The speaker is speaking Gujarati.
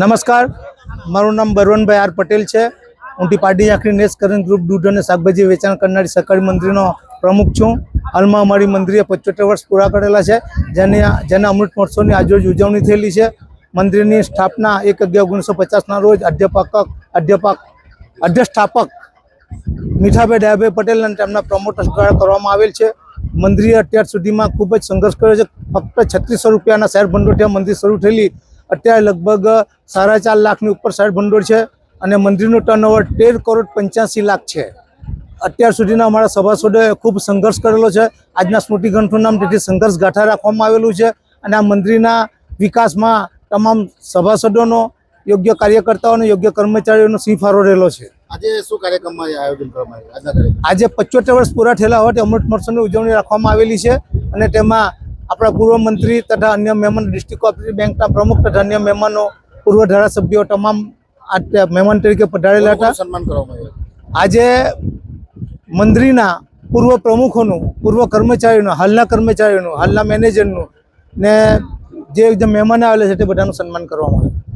નમસ્કાર. મારું નામ બરવનભાઈ આર પટેલ છે. હું ટીપાડી આખરી નેસ કરીને ગ્રુપ દૂધ અને શાકભાજી વેચાણ કરનારી સહકારી મંત્રીનો પ્રમુખ છું. હાલમાં અમારી મંત્રીએ પંચોતેર વર્ષ પૂરા કરેલા છે. જેની જેના અમૃત મહોત્સવની આજરોજ ઉજવણી થયેલી છે. મંદિરની સ્થાપના એક અગિયાર ઓગણીસો પચાસના રોજ અધ્યાપક અધ્યાપક અધ્યસ્થાપક મીઠાભાઈ ડાયાભાઈ પટેલ અને તેમના પ્રમોટર્સ દ્વારા કરવામાં આવેલ છે. મંદિરે અત્યાર સુધીમાં ખૂબ જ સંઘર્ષ કર્યો છે. ફક્ત છત્રીસો રૂપિયાના શહેર ભંડોળ મંદિર શરૂ થયેલી. અત્યારે લગભગ સાડા ચાર લાખની ઉપર સાઈડ ભંડોળ છે અને મંદિરનું ટર્નઓવર તેર કરોડ પંચ્યાસી લાખ છે. અત્યાર સુધીના અમારા સભાસદોએ ખૂબ સંઘર્ષ કરેલો છે. આજના સ્મૃતિ ગ્રંથનું નામ તેથી સંઘર્ષ ગાથા રાખવામાં આવેલું છે અને આ મંદિરના વિકાસમાં તમામ સભાસદોનો યોગ્ય કાર્યકર્તાઓનો યોગ્ય કર્મચારીઓનો સિંહ રહેલો છે. આજે શું કાર્યક્રમમાં આયોજન કરવામાં આવ્યું? કાર્યક્રમ આજે પચોતેર વર્ષ પૂરા થયેલા હોવાથી અમૃત મહોત્સવની ઉજવણી રાખવામાં આવેલી છે અને તેમાં આપણા પૂર્વ મંત્રી તથા અન્ય મહેમાન ડિસ્ટ્રિક્ટ કોઓપરેટિવ બેંકના પ્રમુખ તથા અન્ય મહેમાનો પૂર્વ ધારાસભ્યો તમામ આ મહેમાન તરીકે પધારેલા હતા. સન્માન કરવામાં આવ્યું. આજે મંત્રીના પૂર્વ પ્રમુખોનું પૂર્વ કર્મચારીઓનું હાલના કર્મચારીઓનું હાલના મેનેજરનું ને જે મહેમાન આવેલા છે તે બધાનું સન્માન કરવામાં આવ્યું.